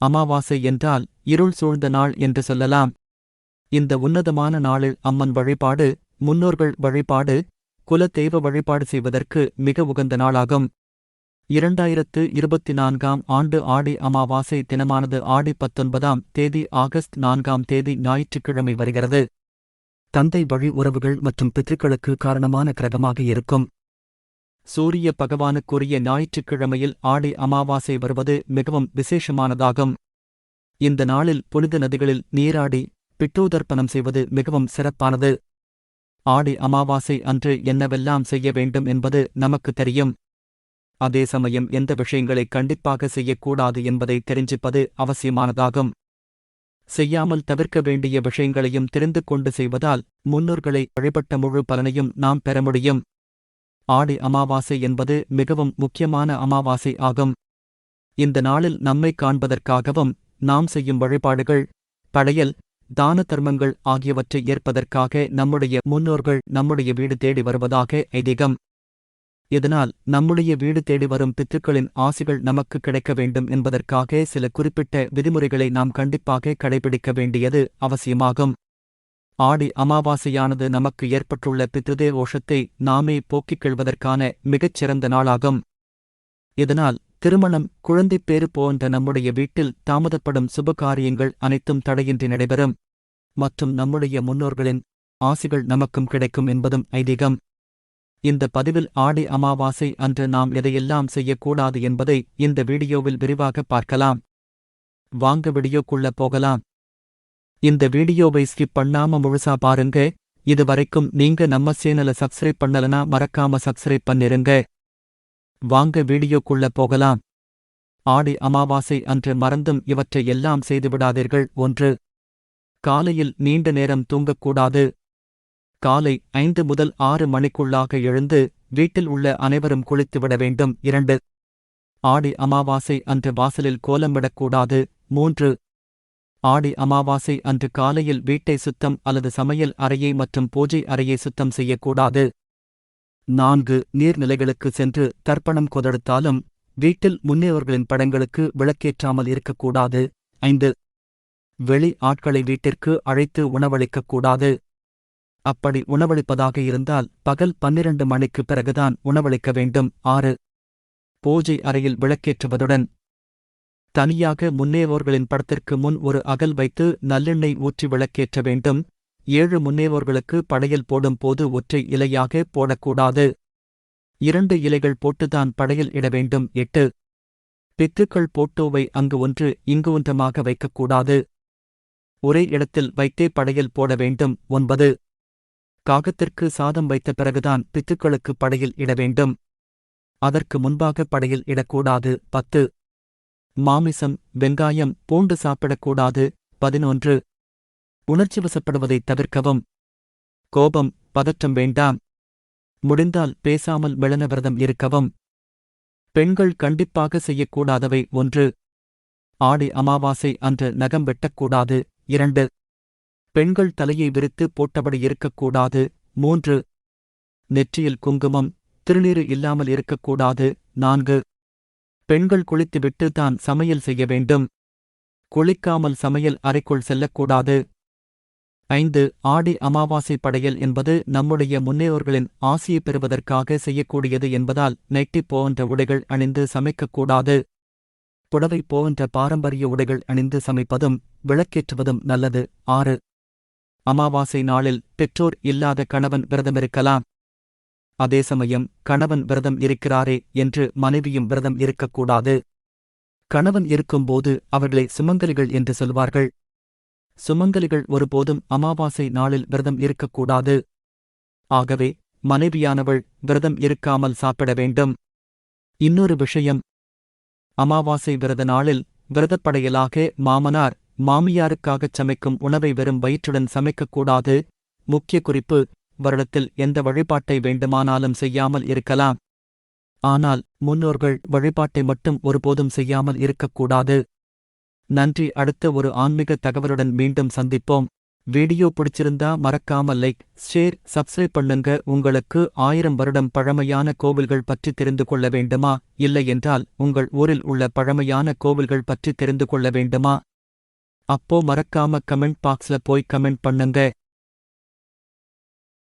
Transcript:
அமாவாசை என்றால் இருள் சூழ்ந்த நாள் என்று சொல்லலாம். இந்த உன்னதமான நாளில் அம்மன் வழிபாடு முன்னோர்கள் வழிபாடு குலதெய்வ வழிபாடு செய்வதற்கு மிக உகந்த நாளாகும். இரண்டாயிரத்து இருபத்தி நான்காம் ஆண்டு ஆடி அமாவாசை தினமானது ஆடி பத்தொன்பதாம் தேதி ஆகஸ்ட் நான்காம் தேதி ஞாயிற்றுக்கிழமை வருகிறது. தந்தை வழி உறவுகள் மற்றும் பித்திருக்களுக்கு காரணமான கிரகமாக இருக்கும். சூரிய பகவானுக்குரிய ஞாயிற்றுக்கிழமையில் ஆடி அமாவாசை வருவது மிகவும் விசேஷமானதாகும். இந்த நாளில் புனித நதிகளில் நீராடி பிட்டூதர்ப்பணம் செய்வது மிகவும் சிறப்பானது. ஆடி அமாவாசை அன்று என்னவெல்லாம் செய்ய வேண்டும் என்பது நமக்கு தெரியும். அதே சமயம் எந்த விஷயங்களை கண்டிப்பாக செய்யக்கூடாது என்பதை தெரிஞ்சிப்பது அவசியமானதாகும். செய்யாமல் தவிர்க்க வேண்டிய விஷயங்களையும் தெரிந்து கொண்டு செய்வதால் முன்னோர்களை வழிபட்ட முழு பலனையும் நாம் பெற முடியும். ஆடி அமாவாசை என்பது மிகவும் முக்கியமான அமாவாசை ஆகும். இந்த நாளில் நம்மை காண்பதற்காகவும் நாம் செய்யும் வழிபாடுகள் படையல் தான தர்மங்கள் ஆகியவற்றை ஏற்பதற்காக நம்முடைய முன்னோர்கள் நம்முடைய வீடு தேடி வருவதாக ஐதீகம். இதனால் நம்முடைய வீடு தேடி வரும் பித்துக்களின் ஆசிகள் நமக்கு கிடைக்க வேண்டும் என்பதற்காக சில குறிப்பிட்ட விதிமுறைகளை நாம் கண்டிப்பாக கடைபிடிக்க வேண்டியது அவசியமாகும். ஆடி அமாவாசையானது நமக்கு ஏற்பட்டுள்ள பித்ருதேவோஷத்தை நாமே போக்கிக் கொள்வதற்கான மிகச் சிறந்த நாளாகும். இதனால் திருமணம் குழந்தைப்பேறு போன்ற நம்முடைய வீட்டில் தாமதப்படும் சுபகாரியங்கள் அனைத்தும் தடையின்றி நடைபெறும். மற்றும் நம்முடைய முன்னோர்களின் ஆசிகள் நமக்கும் கிடைக்கும் என்பதும் ஐதீகம். இந்த பதிவில் ஆடி அமாவாசை அன்று நாம் எதையெல்லாம் செய்யக்கூடாது என்பதை இந்த வீடியோவில் விரிவாக பார்க்கலாம். வாங்க வீடியோக்குள்ள போகலாம். இந்த வீடியோவை ஸ்கிப் பண்ணாம முழுசா பாருங்க. இது வரைக்கும் நீங்க நம்ம சேனலை சப்ஸ்கிரைப் பண்ணலனா மறக்காம சப்ஸ்கிரைப் பண்ணிருங்க. வாங்க வீடியோக்குள்ள போகலாம். ஆடி அமாவாசை அன்று மறந்தும் இவற்றை எல்லாம் செய்துவிடாதீர்கள் ஒன்று காலையில் நீண்ட நேரம் தூங்கக்கூடாது. காலை ஐந்து முதல் ஆறு மணிக்குள்ளாக எழுந்து வீட்டில் உள்ள அனைவரும் குளித்துவிட வேண்டும். இரண்டு ஆடி அமாவாசை அன்று வாசலில் கோலமிடக்கூடாது மூன்று ஆடி அமாவாசை அன்று காலையில் வீட்டை சுத்தம் அல்லது சமையல் அறையை மற்றும் பூஜை அறையை சுத்தம் செய்யக்கூடாது. நான்கு நீர்நிலைகளுக்கு சென்று தர்ப்பணம் கொதெடுத்தாலும் வீட்டில் முன்னேவர்களின் படங்களுக்கு விளக்கேற்றாமல் இருக்கக்கூடாது. ஐந்து வெளி ஆட்களை வீட்டிற்கு அழைத்து உணவளிக்கக்கூடாது. அப்படி உணவளிப்பதாக இருந்தால் பகல் பன்னிரண்டு மணிக்கு பிறகுதான் உணவளிக்க வேண்டும். ஆறு பூஜை அறையில் விளக்கேற்றுவதுடன் தனியாக முன்னேவோர்களின் படத்திற்கு முன் ஒரு அகல் வைத்து நல்லெண்ணெய் ஊற்றி விளக்கேற்ற வேண்டும். ஏழு முன்னேவோர்களுக்கு படையல் போடும் போது ஒற்றை இலையாக போடக்கூடாது. இரண்டு இலைகள் போட்டுதான் படையல் இட வேண்டும். எட்டு. பித்துக்கள் போட்டோவை அங்கு ஒன்று இங்கு ஒன்றமாக வைக்கக்கூடாது. ஒரே இடத்தில் வைத்தே படையல் போட வேண்டும். ஒன்பது. காகத்திற்கு சாதம் வைத்த பிறகுதான் பித்துக்களுக்கு படையில் இட வேண்டும். அதற்கு முன்பாக படையில் இடக்கூடாது. பத்து. மாமிசம் வெங்காயம் பூண்டு சாப்பிடக்கூடாது. பதினொன்று. உணர்ச்சிவசப்படுவதைத் தவிர்க்கவும். கோபம் பதற்றம் வேண்டாம். முடிந்தால் பேசாமல் விளனவிரதம் இருக்கவும். பெண்கள் கண்டிப்பாக செய்யக்கூடாதவை. ஒன்று. ஆடி அமாவாசை அன்று நகம் வெட்டக்கூடாது. இரண்டு. பெண்கள் தலையை விரித்து போட்டபடி இருக்கக்கூடாது. மூன்று. நெற்றியில் குங்குமம் திருநீறு இல்லாமல் இருக்கக்கூடாது. நான்கு. பெண்கள் குளித்துவிட்டு தான் சமையல் செய்ய வேண்டும். குளிக்காமல் சமையல் அறைக்குள் செல்லக்கூடாது. ஐந்து ஆடி அமாவாசை படையல் என்பது நம்முடைய முன்னேயோர்களின் ஆசியை பெறுவதற்காக செய்யக்கூடியது என்பதால் நெட்டி போன்ற உடைகள் அணிந்து சமைக்கக்கூடாது. புடவை போன்ற பாரம்பரிய உடைகள் அணிந்து சமைப்பதும் விளக்கேற்றுவதும் நல்லது. ஆறு அமாவாசை நாளில் பெற்றோர் இல்லாத கணவன் விரதமிருக்கலாம். அதே சமயம் கணவன் விரதம் இருக்கிறாரே என்று மனைவியும் விரதம் இருக்கக்கூடாது. கணவன் இருக்கும்போது அவர்களை சுமங்கலிகள் என்று சொல்வார்கள். சுமங்கலிகள் ஒருபோதும் அமாவாசை நாளில் விரதம் இருக்கக்கூடாது. ஆகவே மனைவியானவள் விரதம் இருக்காமல் சாப்பிட வேண்டும். இன்னொரு விஷயம். அமாவாசை விரத நாளில் விரதப்படையலாக மாமனார் மாமியாருக்காகச் சமைக்கும் உணவை வெறும் வயிற்றுடன் சமைக்கக்கூடாது. முக்கிய குறிப்பு. வருடத்தில் எந்த வழிபாட்டை வேண்டுமானாலும் செய்யாமல் இருக்கலாம். ஆனால் முன்னோர்கள் வழிபாட்டை மட்டும் ஒருபோதும் செய்யாமல் இருக்கக்கூடாது. நன்றி. அடுத்த ஒரு ஆன்மீக தகவலுடன் மீண்டும் சந்திப்போம். வீடியோ பிடிச்சிருந்தா மறக்காம லைக் ஷேர் சப்ஸ்கிரைப் பண்ணுங்க. உங்களுக்கு ஆயிரம் வருடம் பழமையான கோவில்கள் பற்றி தெரிந்து கொள்ள வேண்டுமா? இல்லை என்றால் உங்கள் ஊரில் உள்ள பழமையான கோவில்கள் பற்றி தெரிந்து கொள்ள வேண்டுமா? அப்போ மறக்காம கமெண்ட் பாக்ஸ்ல போய் கமெண்ட் பண்ணுங்க.